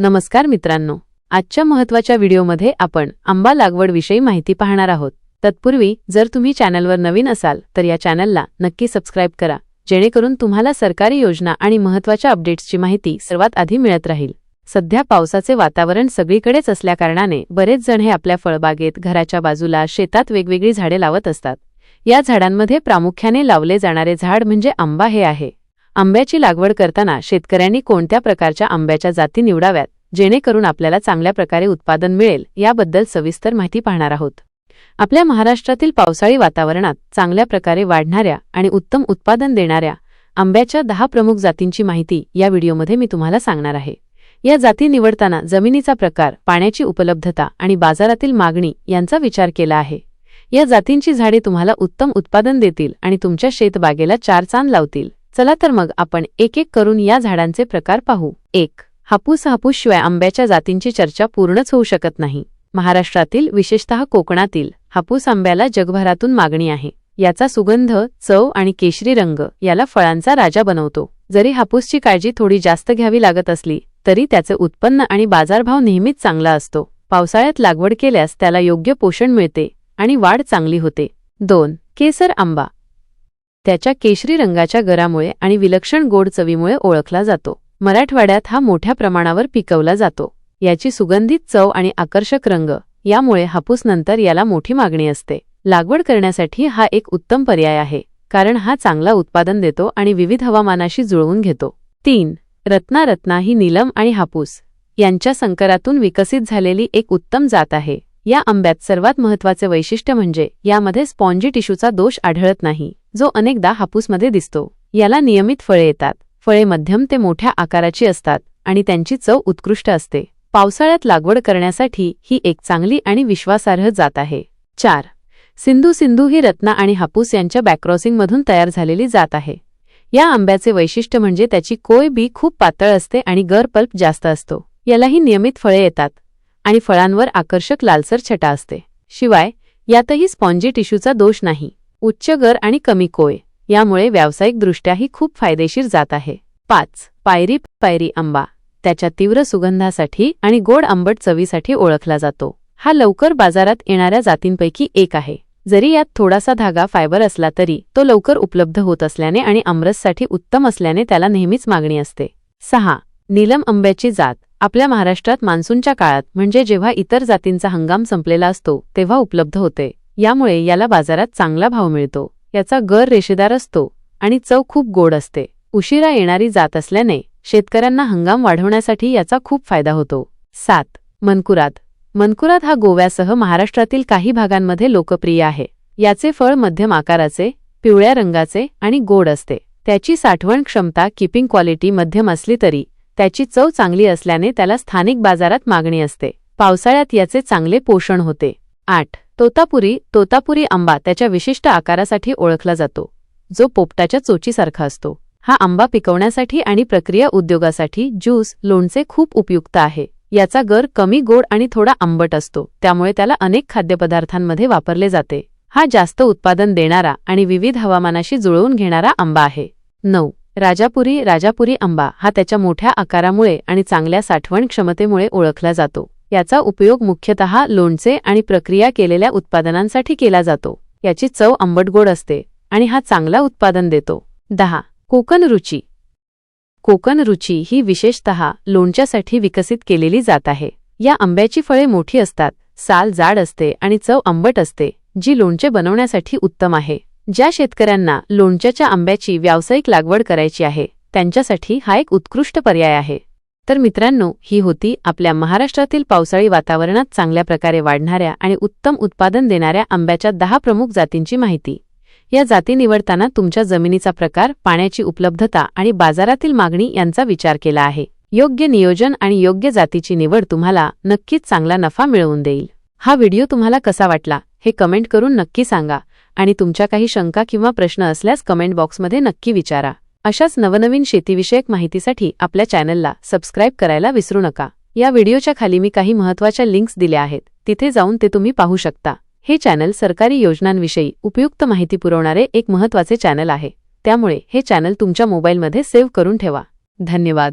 नमस्कार मित्रांनो. आजच्या महत्त्वाच्या व्हिडिओमध्ये आपण आंबा लागवडविषयी माहिती पाहणार आहोत. तत्पूर्वी जर तुम्ही चॅनलवर नवीन असाल तर या चॅनलला नक्की सबस्क्राईब करा जेणेकरून तुम्हाला सरकारी योजना आणि महत्त्वाच्या अपडेट्सची माहिती सर्वात आधी मिळत राहील. सध्या पावसाचे वातावरण सगळीकडेच असल्याकारणाने बरेच जण हे आपल्या फळबागेत घराच्या बाजूला शेतात वेगवेगळी झाडे लावत असतात. या झाडांमध्ये प्रामुख्याने लावले जाणारे झाड म्हणजे आंबा हे आहे. आंब्याची लागवड करताना शेतकऱ्यांनी कोणत्या प्रकारच्या आंब्याच्या जाती निवडाव्यात जेणेकरून आपल्याला चांगल्या प्रकारे उत्पादन मिळेल याबद्दल सविस्तर माहिती पाहणार आहोत. आपल्या महाराष्ट्रातील पावसाळी वातावरणात चांगल्या प्रकारे वाढणाऱ्या आणि उत्तम उत्पादन देणाऱ्या आंब्याच्या दहा प्रमुख जातींची माहिती या व्हिडिओमध्ये मी तुम्हाला सांगणार आहे. या जाती निवडताना जमिनीचा प्रकार पाण्याची उपलब्धता आणि बाजारातील मागणी यांचा विचार केला आहे. या जातींची झाडे तुम्हाला उत्तम उत्पादन देतील आणि तुमच्या शेतबागेला चार चांद लावतील. चला तर मग आपण एक एक करून या झाडांचे प्रकार पाहू. एक हापूस हापूसशिवाय आंब्याच्या जातींची चर्चा पूर्णच होऊ शकत नाही. महाराष्ट्रातील विशेषतः कोकणातील हापूस आंब्याला जगभरातून मागणी आहे. याचा सुगंध चव आणि केशरी रंग याला फळांचा राजा बनवतो. जरी हापूसची काळजी थोडी जास्त घ्यावी लागत असली तरी त्याचे उत्पन्न आणि बाजारभाव नेहमीच चांगला असतो. पावसाळ्यात लागवड केल्यास त्याला योग्य पोषण मिळते आणि वाढ चांगली होते. दोन केसर आंबा. त्याच्या केशरी रंगाच्या गरामुळे आणि विलक्षण गोड चवीमुळे ओळखला जातो. मराठवाड्यात हा मोठ्या प्रमाणावर पिकवला जातो. याची सुगंधित चव आणि आकर्षक रंग यामुळे हापूसनंतर याला मोठी मागणी असते. लागवड करण्यासाठी हा एक उत्तम पर्याय आहे कारण हा चांगला उत्पादन देतो आणि विविध हवामानाशी जुळवून घेतो. तीन रत्ना रत्ना ही नीलम आणि हापूस यांच्या संकरातून विकसित झालेली एक उत्तम जात आहे. या आंब्यात सर्वात महत्त्वाचे वैशिष्ट्य म्हणजे यामध्ये स्पॉन्जी टिश्यूचा दोष आढळत नाही जो अनेकदा हापूसमध्ये दिसतो. याला नियमित फळे येतात. फळे मध्यम ते मोठ्या आकाराची असतात आणि त्यांची चव उत्कृष्ट असते. पावसाळ्यात लागवड करण्यासाठी ही एक चांगली आणि विश्वासार्ह जात आहे. चार. सिंधू सिंधू ही रत्ना आणि हापूस यांच्या बॅक्रॉसिंगमधून तयार झालेली जात आहे. या आंब्याचे वैशिष्ट्य म्हणजे त्याची कोय बी खूप पातळ असते आणि गर पल्प जास्त असतो. यालाही नियमित फळे येतात. आणि फळांवर आकर्षक लालसर छटा असते. शिवाय यातही स्पॉन्जी टिश्यूचा दोष नाही. उच्च गर आणि कमी कोय यामुळे व्यावसायिकदृष्ट्याही खूप फायदेशीर जात आहे. पाच पायरी पायरी आंबा. त्याच्या तीव्र सुगंधासाठी आणि गोड आंबट चवीसाठी ओळखला जातो. हा लवकर बाजारात येणाऱ्या जातींपैकी एक आहे. जरी यात थोडासा धागा फायबर असला तरी तो लवकर उपलब्ध होत असल्याने आणि आमरससाठी उत्तम असल्याने त्याला नेहमीच मागणी असते. सहा नीलम आंब्याची जात. आपल्या महाराष्ट्रात मान्सूनच्या काळात म्हणजे जेव्हा इतर जातींचा हंगाम संपलेला असतो तेव्हा उपलब्ध होते. यामुळे याला बाजारात चांगला भाव मिळतो. याचा गर रेषेदार असतो आणि चव खूप गोड असते. उशिरा येणारी जात असल्याने शेतकऱ्यांना हंगाम वाढवण्यासाठी याचा खूप फायदा होतो. सात. मनकुरात मनकुरात हा गोव्यासह महाराष्ट्रातील काही भागांमध्ये लोकप्रिय आहे. याचे फळ मध्यम आकाराचे पिवळ्या रंगाचे आणि गोड असते. त्याची साठवण क्षमता किपिंग क्वालिटी मध्यम असली तरी त्याची चव चांगली असल्याने त्याला स्थानिक बाजारात मागणी असते. पावसाळ्यात याचे चांगले पोषण होते. आठ. तोतापुरी तोतापुरी आंबा त्याच्या विशिष्ट आकारासाठी ओळखला जातो. जो पोपटाच्या चोचीसारखा असतो. हा आंबा पिकवण्यासाठी आणि प्रक्रिया उद्योगासाठी ज्यूस लोणचे खूप उपयुक्त आहे. याचा गर कमी गोड आणि थोडा आंबट असतो. त्यामुळे त्याला अनेक खाद्यपदार्थांमध्ये वापरले जाते. हा जास्त उत्पादन देणारा आणि विविध हवामानाशी जुळवून घेणारा आंबा आहे. नऊ. राजापुरी राजापुरी आंबा हा त्याच्या मोठ्या आकारामुळे आणि चांगल्या साठवण क्षमतेमुळे ओळखला जातो. याचा उपयोग मुख्यतः लोणचे आणि प्रक्रिया केलेल्या उत्पादनांसाठी केला जातो. याची चव आंबटगोड असते आणि हा चांगला उत्पादन देतो. दहा. कोकण रुची. कोकण रुची ही विशेषतः लोणच्यासाठी विकसित केलेली जात आहे. या आंब्याची फळे मोठी असतात साल जाड असते आणि चव आंबट असते जी लोणचे बनवण्यासाठी उत्तम आहे. ज्या शेतकऱ्यांना लोणच्याच्या आंब्याची व्यावसायिक लागवड करायची आहे त्यांच्यासाठी हा एक उत्कृष्ट पर्याय आहे. तर मित्रांनो ही होती आपल्या महाराष्ट्रातील पावसाळी वातावरणात चांगल्या प्रकारे वाढणाऱ्या आणि उत्तम उत्पादन देणाऱ्या आंब्याच्या दहा प्रमुख जातींची माहिती. या जाती निवडताना तुमच्या जमिनीचा प्रकार पाण्याची उपलब्धता आणि बाजारातील मागणी यांचा विचार केला आहे. योग्य नियोजन आणि योग्य जातीची निवड तुम्हाला नक्कीच चांगला नफा मिळवून देईल. हा व्हिडिओ तुम्हाला कसा वाटला हे कमेंट करून नक्की सांगा. आणि तुमच्या काही शंका किंवा प्रश्न असल्यास कमेंट बॉक्समध्ये नक्की विचारा. अशाच नवनवीन शेतीविषयक माहितीसाठी आपल्या चॅनलला सबस्क्राईब करायला विसरू नका. या व्हिडिओच्या खाली मी काही महत्त्वाच्या लिंक्स दिल्या आहेत. तिथे जाऊन ते तुम्ही पाहू शकता. हे चॅनल सरकारी योजनांविषयी उपयुक्त माहिती पुरवणारे एक महत्त्वाचे चॅनल आहे. त्यामुळे हे चॅनल तुमच्या मोबाईलमध्ये सेव्ह करून ठेवा. धन्यवाद.